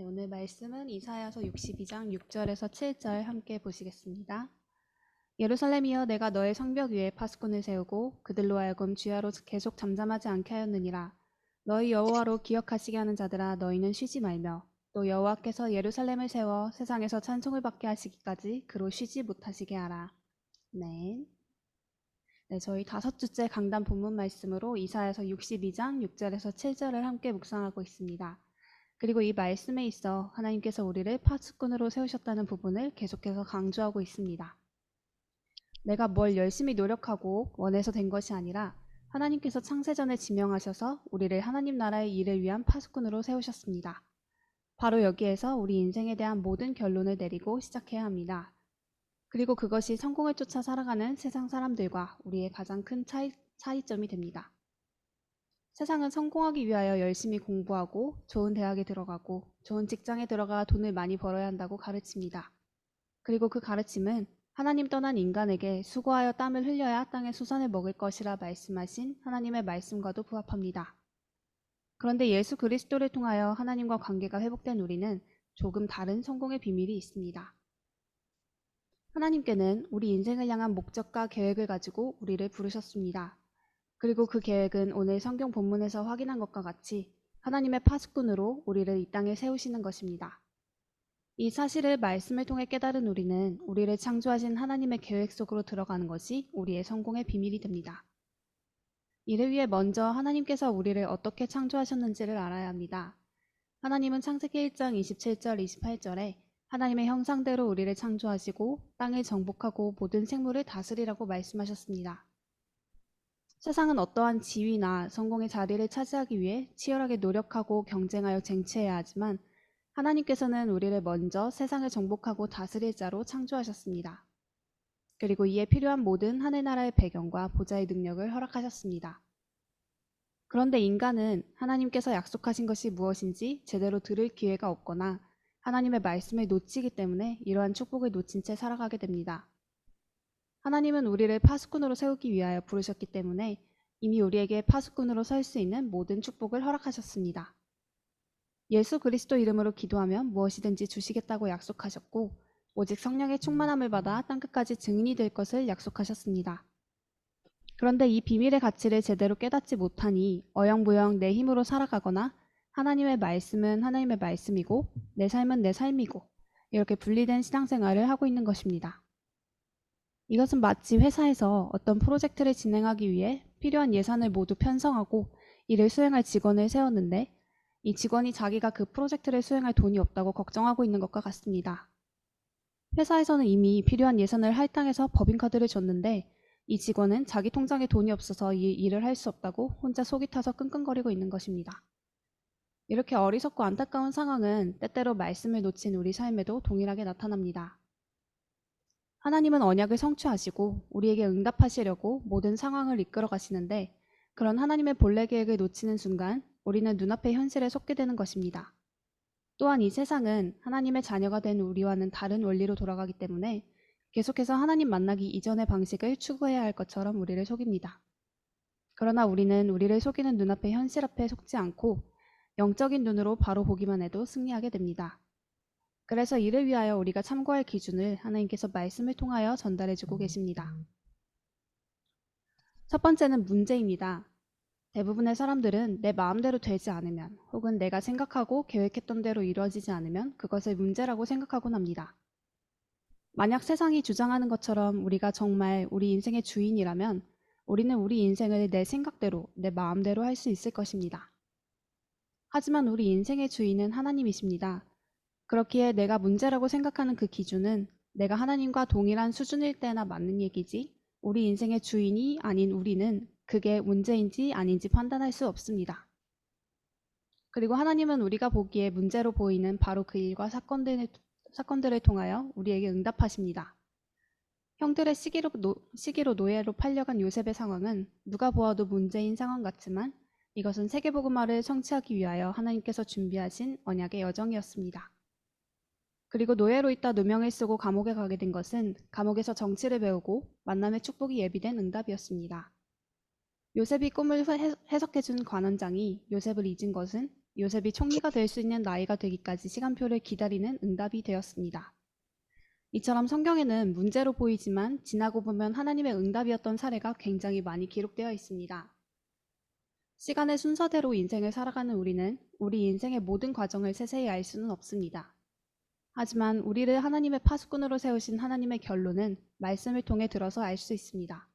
네, 오늘 말씀은 이사야서 62장 6절에서 7절 함께 보시겠습니다. 예루살렘이여 내가 너의 성벽 위에 파수꾼을 세우고 그들로 하여금 주야로 계속 잠잠하지 않게 하였느니라. 너희 여호와로 기억하시게 하는 자들아 너희는 쉬지 말며 또 여호와께서 예루살렘을 세워 세상에서 찬송을 받게 하시기까지 그로 쉬지 못하시게 하라. 네. 네, 저희 다섯 주째 강단 본문 말씀으로 이사야서 62장 6절에서 7절을 함께 묵상하고 있습니다. 그리고 이 말씀에 있어 하나님께서 우리를 파수꾼으로 세우셨다는 부분을 계속해서 강조하고 있습니다. 내가 뭘 열심히 노력하고 원해서 된 것이 아니라 하나님께서 창세전에 지명하셔서 우리를 하나님 나라의 일을 위한 파수꾼으로 세우셨습니다. 바로 여기에서 우리 인생에 대한 모든 결론을 내리고 시작해야 합니다. 그리고 그것이 성공을 쫓아 살아가는 세상 사람들과 우리의 가장 큰 차이, 차이점이 됩니다. 세상은 성공하기 위하여 열심히 공부하고 좋은 대학에 들어가고 좋은 직장에 들어가 돈을 많이 벌어야 한다고 가르칩니다. 그리고 그 가르침은 하나님 떠난 인간에게 수고하여 땀을 흘려야 땅의 수산을 먹을 것이라 말씀하신 하나님의 말씀과도 부합합니다. 그런데 예수 그리스도를 통하여 하나님과 관계가 회복된 우리는 조금 다른 성공의 비밀이 있습니다. 하나님께는 우리 인생을 향한 목적과 계획을 가지고 우리를 부르셨습니다. 그리고 그 계획은 오늘 성경 본문에서 확인한 것과 같이 하나님의 파수꾼으로 우리를 이 땅에 세우시는 것입니다. 이 사실을 말씀을 통해 깨달은 우리는 우리를 창조하신 하나님의 계획 속으로 들어가는 것이 우리의 성공의 비밀이 됩니다. 이를 위해 먼저 하나님께서 우리를 어떻게 창조하셨는지를 알아야 합니다. 하나님은 창세기 1장 27절 28절에 하나님의 형상대로 우리를 창조하시고 땅을 정복하고 모든 생물을 다스리라고 말씀하셨습니다. 세상은 어떠한 지위나 성공의 자리를 차지하기 위해 치열하게 노력하고 경쟁하여 쟁취해야 하지만 하나님께서는 우리를 먼저 세상을 정복하고 다스릴 자로 창조하셨습니다. 그리고 이에 필요한 모든 하늘 나라의 배경과 보좌의 능력을 허락하셨습니다. 그런데 인간은 하나님께서 약속하신 것이 무엇인지 제대로 들을 기회가 없거나 하나님의 말씀을 놓치기 때문에 이러한 축복을 놓친 채 살아가게 됩니다. 하나님은 우리를 파수꾼으로 세우기 위하여 부르셨기 때문에 이미 우리에게 파수꾼으로 설 수 있는 모든 축복을 허락하셨습니다. 예수 그리스도 이름으로 기도하면 무엇이든지 주시겠다고 약속하셨고 오직 성령의 충만함을 받아 땅끝까지 증인이 될 것을 약속하셨습니다. 그런데 이 비밀의 가치를 제대로 깨닫지 못하니 어영부영 내 힘으로 살아가거나 하나님의 말씀은 하나님의 말씀이고 내 삶은 내 삶이고 이렇게 분리된 신앙생활을 하고 있는 것입니다. 이것은 마치 회사에서 어떤 프로젝트를 진행하기 위해 필요한 예산을 모두 편성하고 이를 수행할 직원을 세웠는데 이 직원이 자기가 그 프로젝트를 수행할 돈이 없다고 걱정하고 있는 것과 같습니다. 회사에서는 이미 필요한 예산을 할당해서 법인카드를 줬는데 이 직원은 자기 통장에 돈이 없어서 이 일을 할 수 없다고 혼자 속이 타서 끙끙거리고 있는 것입니다. 이렇게 어리석고 안타까운 상황은 때때로 말씀을 놓친 우리 삶에도 동일하게 나타납니다. 하나님은 언약을 성취하시고 우리에게 응답하시려고 모든 상황을 이끌어 가시는데 그런 하나님의 본래 계획을 놓치는 순간 우리는 눈앞의 현실에 속게 되는 것입니다. 또한 이 세상은 하나님의 자녀가 된 우리와는 다른 원리로 돌아가기 때문에 계속해서 하나님 만나기 이전의 방식을 추구해야 할 것처럼 우리를 속입니다. 그러나 우리는 우리를 속이는 눈앞의 현실 앞에 속지 않고 영적인 눈으로 바로 보기만 해도 승리하게 됩니다. 그래서 이를 위하여 우리가 참고할 기준을 하나님께서 말씀을 통하여 전달해 주고 계십니다. 첫 번째는 문제입니다. 대부분의 사람들은 내 마음대로 되지 않으면 혹은 내가 생각하고 계획했던 대로 이루어지지 않으면 그것을 문제라고 생각하곤 합니다. 만약 세상이 주장하는 것처럼 우리가 정말 우리 인생의 주인이라면 우리는 우리 인생을 내 생각대로, 내 마음대로 할 수 있을 것입니다. 하지만 우리 인생의 주인은 하나님이십니다. 그렇기에 내가 문제라고 생각하는 그 기준은 내가 하나님과 동일한 수준일 때나 맞는 얘기지 우리 인생의 주인이 아닌 우리는 그게 문제인지 아닌지 판단할 수 없습니다. 그리고 하나님은 우리가 보기에 문제로 보이는 바로 그 일과 사건들을, 사건들을 통하여 우리에게 응답하십니다. 형들의 시기로, 노, 시기로 노예로 팔려간 요셉의 상황은 누가 보아도 문제인 상황 같지만 이것은 세계복음화를 성취하기 위하여 하나님께서 준비하신 언약의 여정이었습니다. 그리고 노예로 있다 누명을 쓰고 감옥에 가게 된 것은 감옥에서 정치를 배우고 만남의 축복이 예비된 응답이었습니다. 요셉이 꿈을 해석해준 관원장이 요셉을 잊은 것은 요셉이 총리가 될 수 있는 나이가 되기까지 시간표를 기다리는 응답이 되었습니다. 이처럼 성경에는 문제로 보이지만 지나고 보면 하나님의 응답이었던 사례가 굉장히 많이 기록되어 있습니다. 시간의 순서대로 인생을 살아가는 우리는 우리 인생의 모든 과정을 세세히 알 수는 없습니다. 하지만 우리를 하나님의 파수꾼으로 세우신 하나님의 결론은 말씀을 통해 들어서 알 수 있습니다.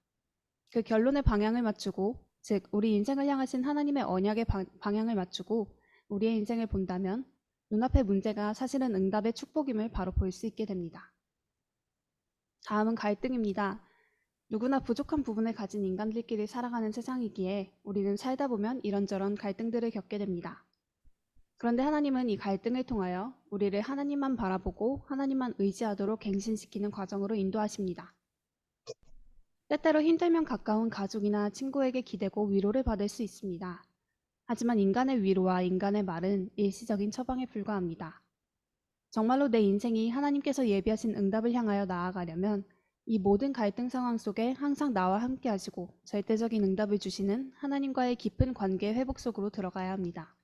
그 결론의 방향을 맞추고, 즉, 우리 인생을 향하신 하나님의 언약의 방- 방향을 맞추고 우리의 인생을 본다면 눈앞의 문제가 사실은 응답의 축복임을 바로 볼 수 있게 됩니다. 다음은 갈등입니다. 누구나 부족한 부분을 가진 인간들끼리 살아가는 세상이기에 우리는 살다 보면 이런저런 갈등들을 겪게 됩니다. 그런데 하나님은 이 갈등을 통하여 우리를 하나님만 바라보고 하나님만 의지하도록 갱신시키는 과정으로 인도하십니다. 때때로 힘들면 가까운 가족이나 친구에게 기대고 위로를 받을 수 있습니다. 하지만 인간의 위로와 인간의 말은 일시적인 처방에 불과합니다. 정말로 내 인생이 하나님께서 예비하신 응답을 향하여 나아가려면 이 모든 갈등 상황 속에 항상 나와 함께 하시고 절대적인 응답을 주시는 하나님과의 깊은 관계 회복 속으로 들어가야 합니다.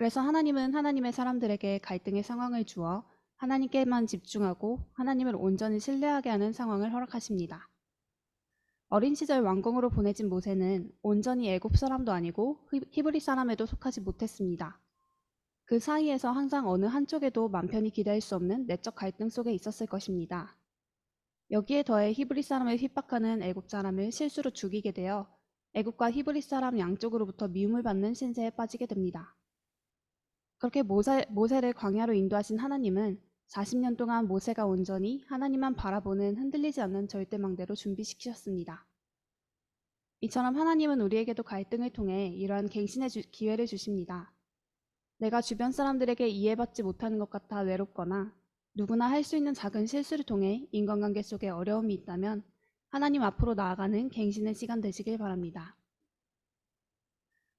그래서 하나님은 하나님의 사람들에게 갈등의 상황을 주어 하나님께만 집중하고 하나님을 온전히 신뢰하게 하는 상황을 허락하십니다. 어린 시절 왕궁으로 보내진 모세는 온전히 애굽 사람도 아니고 히- 히브리 사람에도 속하지 못했습니다. 그 사이에서 항상 어느 한쪽에도 맘 편히 기댈 수 없는 내적 갈등 속에 있었을 것입니다. 여기에 더해 히브리 사람을 핍박하는 애굽 사람을 실수로 죽이게 되어 애굽과 히브리 사람 양쪽으로부터 미움을 받는 신세에 빠지게 됩니다. 그렇게 모세, 모세를 광야로 인도하신 하나님은 40년 동안 모세가 온전히 하나님만 바라보는 흔들리지 않는 절대망대로 준비시키셨습니다. 이처럼 하나님은 우리에게도 갈등을 통해 이러한 갱신의 주- 기회를 주십니다. 내가 주변 사람들에게 이해받지 못하는 것 같아 외롭거나 누구나 할 수 있는 작은 실수를 통해 인간관계 속에 어려움이 있다면 하나님 앞으로 나아가는 갱신의 시간 되시길 바랍니다.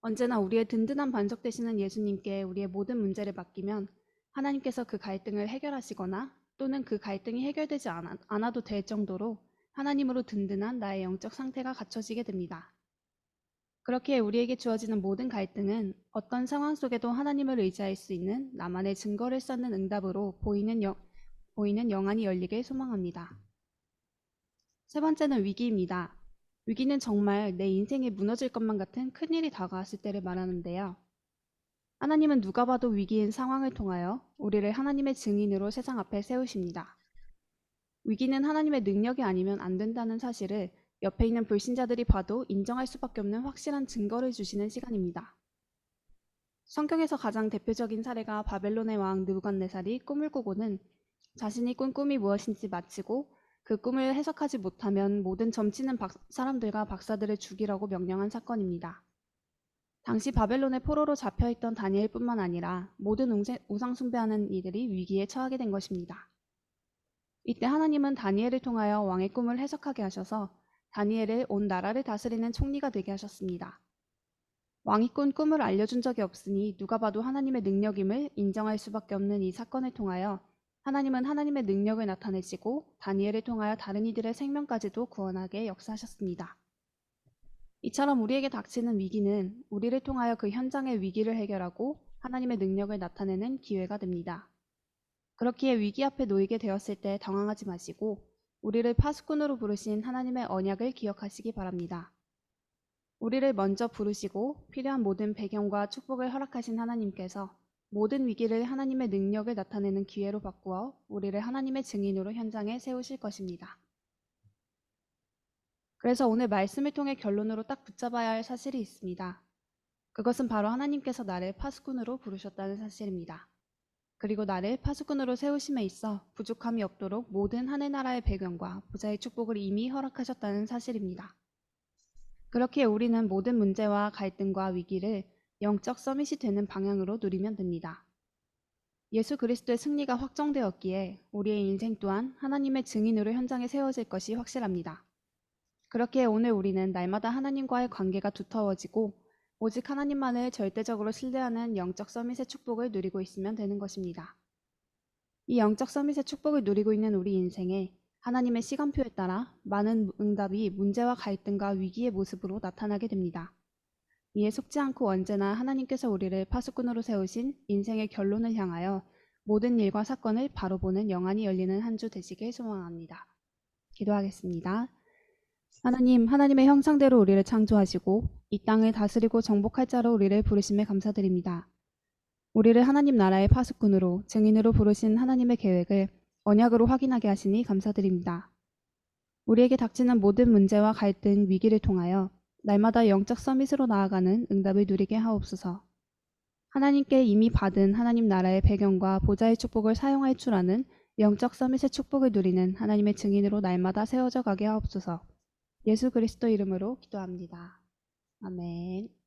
언제나 우리의 든든한 반석 되시는 예수님께 우리의 모든 문제를 맡기면 하나님께서 그 갈등을 해결하시거나 또는 그 갈등이 해결되지 않아, 않아도 될 정도로 하나님으로 든든한 나의 영적 상태가 갖춰지게 됩니다. 그렇게 우리에게 주어지는 모든 갈등은 어떤 상황 속에도 하나님을 의지할 수 있는 나만의 증거를 쌓는 응답으로 보이는, 영, 보이는 영안이 열리길 소망합니다. 세 번째는 위기입니다. 위기는 정말 내 인생이 무너질 것만 같은 큰일이 다가왔을 때를 말하는데요. 하나님은 누가 봐도 위기인 상황을 통하여 우리를 하나님의 증인으로 세상 앞에 세우십니다. 위기는 하나님의 능력이 아니면 안 된다는 사실을 옆에 있는 불신자들이 봐도 인정할 수밖에 없는 확실한 증거를 주시는 시간입니다. 성경에서 가장 대표적인 사례가 바벨론의 왕 느부갓네살이 꿈을 꾸고는 자신이 꾼 꿈이 무엇인지 마치고 그 꿈을 해석하지 못하면 모든 점치는 박- 사람들과 박사들을 죽이라고 명령한 사건입니다. 당시 바벨론의 포로로 잡혀있던 다니엘뿐만 아니라 모든 우상 숭배하는 이들이 위기에 처하게 된 것입니다. 이때 하나님은 다니엘을 통하여 왕의 꿈을 해석하게 하셔서 다니엘을 온 나라를 다스리는 총리가 되게 하셨습니다. 왕이 꾼 꿈을 알려준 적이 없으니 누가 봐도 하나님의 능력임을 인정할 수밖에 없는 이 사건을 통하여 하나님은 하나님의 능력을 나타내시고 다니엘을 통하여 다른 이들의 생명까지도 구원하게 역사하셨습니다. 이처럼 우리에게 닥치는 위기는 우리를 통하여 그 현장의 위기를 해결하고 하나님의 능력을 나타내는 기회가 됩니다. 그렇기에 위기 앞에 놓이게 되었을 때 당황하지 마시고 우리를 파수꾼으로 부르신 하나님의 언약을 기억하시기 바랍니다. 우리를 먼저 부르시고 필요한 모든 배경과 축복을 허락하신 하나님께서 모든 위기를 하나님의 능력을 나타내는 기회로 바꾸어 우리를 하나님의 증인으로 현장에 세우실 것입니다. 그래서 오늘 말씀을 통해 결론으로 딱 붙잡아야 할 사실이 있습니다. 그것은 바로 하나님께서 나를 파수꾼으로 부르셨다는 사실입니다. 그리고 나를 파수꾼으로 세우심에 있어 부족함이 없도록 모든 하늘나라의 배경과 부자의 축복을 이미 허락하셨다는 사실입니다. 그렇기에 우리는 모든 문제와 갈등과 위기를 영적 서밋이 되는 방향으로 누리면 됩니다. 예수 그리스도의 승리가 확정되었기에 우리의 인생 또한 하나님의 증인으로 현장에 세워질 것이 확실합니다. 그렇기에 오늘 우리는 날마다 하나님과의 관계가 두터워지고 오직 하나님만을 절대적으로 신뢰하는 영적 서밋의 축복을 누리고 있으면 되는 것입니다. 이 영적 서밋의 축복을 누리고 있는 우리 인생에 하나님의 시간표에 따라 많은 응답이 문제와 갈등과 위기의 모습으로 나타나게 됩니다. 이에 속지 않고 언제나 하나님께서 우리를 파수꾼으로 세우신 인생의 결론을 향하여 모든 일과 사건을 바로 보는 영안이 열리는 한 주 되시길 소망합니다. 기도하겠습니다. 하나님, 하나님의 형상대로 우리를 창조하시고 이 땅을 다스리고 정복할 자로 우리를 부르심에 감사드립니다. 우리를 하나님 나라의 파수꾼으로 증인으로 부르신 하나님의 계획을 언약으로 확인하게 하시니 감사드립니다. 우리에게 닥치는 모든 문제와 갈등, 위기를 통하여 날마다 영적 서밋으로 나아가는 응답을 누리게 하옵소서. 하나님께 이미 받은 하나님 나라의 배경과 보좌의 축복을 사용할 줄 아는 영적 서밋의 축복을 누리는 하나님의 증인으로 날마다 세워져 가게 하옵소서. 예수 그리스도 이름으로 기도합니다. 아멘.